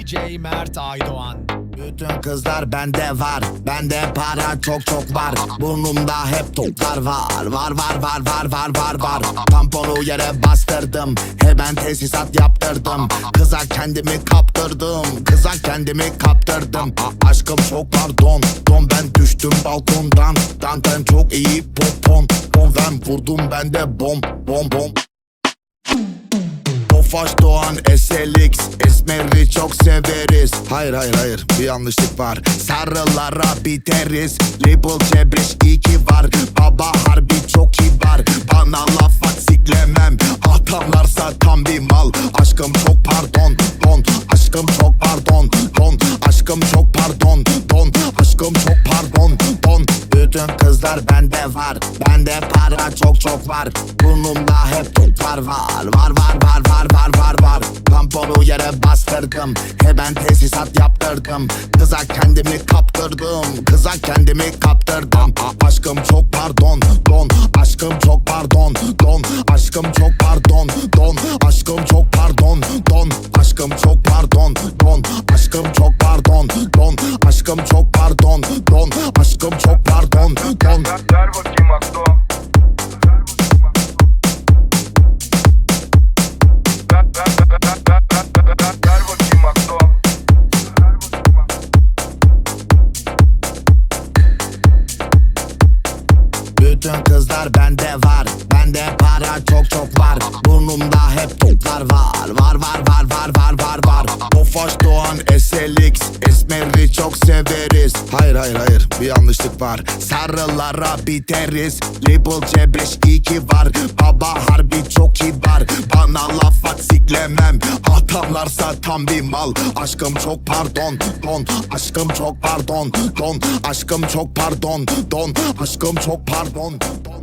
DJ Mert Aydoğan. Bütün kızlar bende var Bende para çok çok var. Burnumda hep toplar var Var var var var var var var. Tamponu yere bastırdım Hemen tesisat yaptırdım. Kıza kendimi kaptırdım Kıza kendimi kaptırdım. A- Aşkım çok pardon Don ben düştüm balkondan. Danten çok iyi popon Bon ben vurdum ben de bom bom bom Tofaş Doğan SLX Esmer'i çok severiz. Hayır hayır hayır. Bir yanlışlık var. Sarılara biteriz. Label cebriş iyi ki var. Baba harbi çok kibar. Bana laf at siklemem. Atamlarsa tam bir mal. Aşkım çok pardon Don. Aşkım çok pardon Don. Aşkım çok pardon Don. Aşkım çok pardon Don. Bütün kızlar bende var. Bende para çok çok var. Burnumda hep toplar var Var. Var var var var yere bastırdım. Hemen tesisat yaptırdım. Kıza kendimi kaptırdım. Kıza kendimi kaptırdım. Aşkım çok pardon Don. Aşkım çok pardon Don. Aşkım çok pardon Don. Aşkım çok pardon Don. Aşkım çok pardon Don. Aşkım çok pardon Don. Aşkım çok pardon Don. Aşkım çok pardon Don. Ver, ver bakayım. aklı. Bütün kızlar bende var Bende para çok çok var. Burnumda hep toplar var Var var var var var var var. Tofaş Doğan SLX Esmer'i çok severiz. Hayır hayır hayır bir yanlışlık var. Sarılara biteriz. Label cebriş iyi ki var Baba harbi çok kibar Bana laf at siklemem. Atamlarsa tam bir mal. Aşkım çok pardon Don. Aşkım çok pardon Don. Aşkım çok pardon Don. Aşkım çok pardon Don